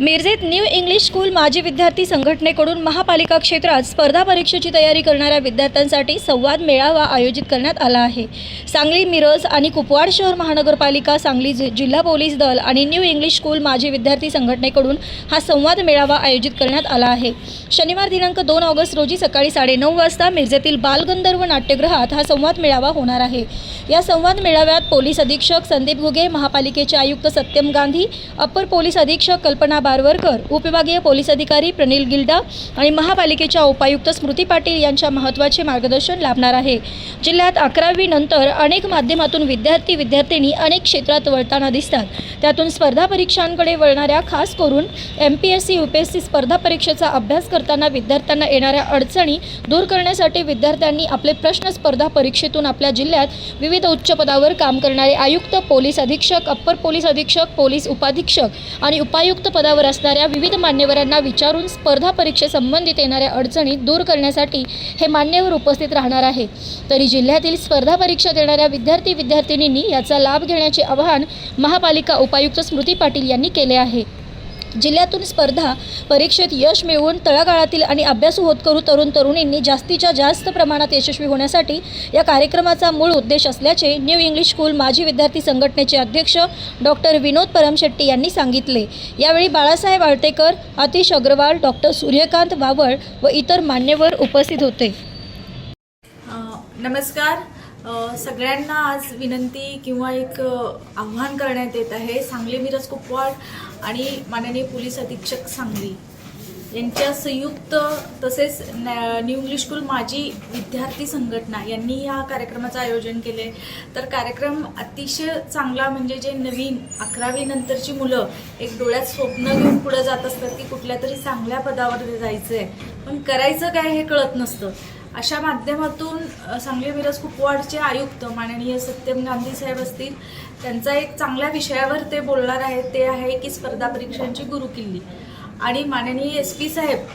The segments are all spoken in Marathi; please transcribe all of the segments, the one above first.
मिरजेत न्यू इंग्लिश स्कूल माजी विद्यार्थी संघटनेकडून महापालिका क्षेत्रात स्पर्धा परीक्षेची तयारी करणाऱ्या विद्यार्थ्यांसाठी संवाद मेळावा आयोजित करण्यात आला आहे. सांगली मिरज आणि कुपवाड शहर महानगरपालिका सांगली जि- जिल्हा पोलीस दल आणि न्यू इंग्लिश स्कूल माजी विद्यार्थी संघटनेकडून हा संवाद मेळावा आयोजित करण्यात आला आहे. शनिवार दिनांक दोन ऑगस्ट रोजी सकाळी साडेनऊ वाजता मिरजेतील बालगंधर्व नाट्यगृहात हा संवाद मेळावा होणार आहे. या संवाद मेळाव्यात पोलीस अधीक्षक संदीप घुगे महापालिकेचे आयुक्त सत्यम गांधी अप्पर पोलीस अधीक्षक कल्पना बारवरकर उपविभागीय पोलीस अधिकारी प्रनिल गिल्डा आणि महापालिकेच्या उपायुक्त स्मृती पाटील यांच्या महत्त्वाचे मार्गदर्शन लाभणार आहे. जिल्ह्यात अकरावी नंतर अनेक माध्यमातून विद्यार्थी विद्यार्थिनी अनेक क्षेत्रात वळताना दिसतात. त्यातून स्पर्धा परीक्षांकडे वळणाऱ्या खास करून M P S C U P S C स्पर्धा परीक्षेचा अभ्यास करताना विद्यार्थ्यांना येणाऱ्या अडचणी दूर करण्यासाठी विद्यार्थ्यांनी आपले प्रश्न स्पर्धा परीक्षेतून आपल्या जिल्ह्यात विविध उच्च पदावर काम करणारे आयुक्त पोलीस अधीक्षक अप्पर पोलीस अधीक्षक पोलीस उपाधीक्षक आणि उपायुक्त स्तरावर असणाऱ्या विविध मान्यवरांना विचारून स्पर्धा परीक्षेसंबंधित येणाऱ्या अडचणी दूर करण्यासाठी हे मान्यवर उपस्थित राहणार आहे तरी जिल्ह्यातील स्पर्धा परीक्षा देणाऱ्या विद्यार्थी विद्यार्थिनींनी याचा लाभ घेण्याचे आवाहन महापालिका उपायुक्त स्मृती पाटील यांनी केले आहे. जिल्ह्यातून स्पर्धा परीक्षेत यश मिळवून तळागाळातील आणि अभ्यासू होतकरू तरुण तरुणींनी जास्तीच्या जास्त प्रमाणात यशस्वी होण्यासाठी या कार्यक्रमाचा मूळ उद्देश असल्याचे न्यू इंग्लिश स्कूल माजी विद्यार्थी संघटनेचे अध्यक्ष डॉक्टर विनोद परमशेट्टी यांनी सांगितले. यावेळी बाळासाहेब आळतेकर आतिश अग्रवाल डॉक्टर सूर्यकांत वावळ व इतर मान्यवर उपस्थित होते. नमस्कार. सगळ्यांना आज विनंती किंवा एक आव्हान करण्यात येत आहे. सांगली मिरज कुपवाड आणि माननीय पोलीस अधीक्षक सांगली यांच्या संयुक्त तसेच न्यू इंग्लिश स्कूल माजी विद्यार्थी संघटना यांनी या कार्यक्रमाचं आयोजन केले. तर कार्यक्रम अतिशय चांगला म्हणजे जे नवीन अकरावी नंतरची मुलं एक डोळ्यात स्वप्न घेऊन पुढं जात असतात की कुठल्या तरी चांगल्या पदावर जायचं आहे पण करायचं काय हे कळत नसतं. अशा माध्यमातून सांगली मिरज कुपवाडचे आयुक्त माननीय सत्यम गांधी साहेब असतील त्यांचा एक चांगल्या विषयावर ते बोलणार आहेत ते आहे की स्पर्धा परीक्षांची गुरुकिल्ली. आणि माननीय एस पी साहेब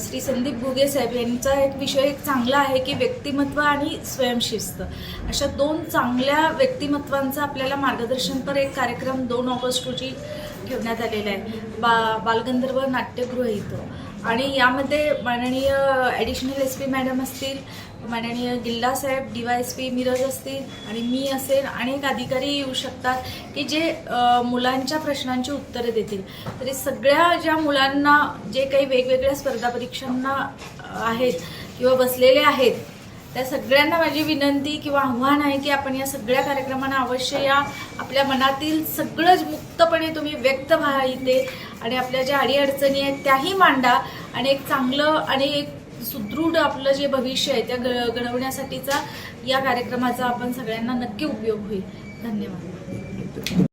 श्री संदीप घुगे साहेब यांचा एक विषय एक चांगला आहे की व्यक्तिमत्व आणि स्वयंशिस्त अशा दोन चांगल्या व्यक्तिमत्वांचं आपल्याला मार्गदर्शनपर एक कार्यक्रम दोन ऑगस्ट रोजी ठेवण्यात आलेला आहे. बा बालगंधर्व नाट्यगृह इथं. आणि यामध्ये माननीय ॲडिशनल एस पी मॅडम असतील माननीय गिल्ला साहेब D Y S P Miraj असतील आणि मी असेल अनेक अधिकारी येऊ शकतात की जे मुलांच्या प्रश्नांची उत्तरे देतील. तरी सगळ्या ज्या मुलांना जे काही वेगवेगळ्या स्पर्धा परीक्षांना आहेत किंवा बसलेले आहेत त्या सगळ्यांना माझी विनंती किंवा आव्हान आहे की आपण या सगळ्या कार्यक्रमांना अवश्य या आपल्या मनातील सगळंच मुक्तपणे तुम्ही व्यक्त व्हा इथे. आणि आपल्या ज्या अडीअडचणी आहेत त्याही मांडा. आणि एक चांगलं आणि एक सुदृढ आपलं जे भविष्य आहे त्या घडवण्यासाठीचा या कार्यक्रमाचा आपण सगळ्यांना नक्की उपयोग होईल. धन्यवाद.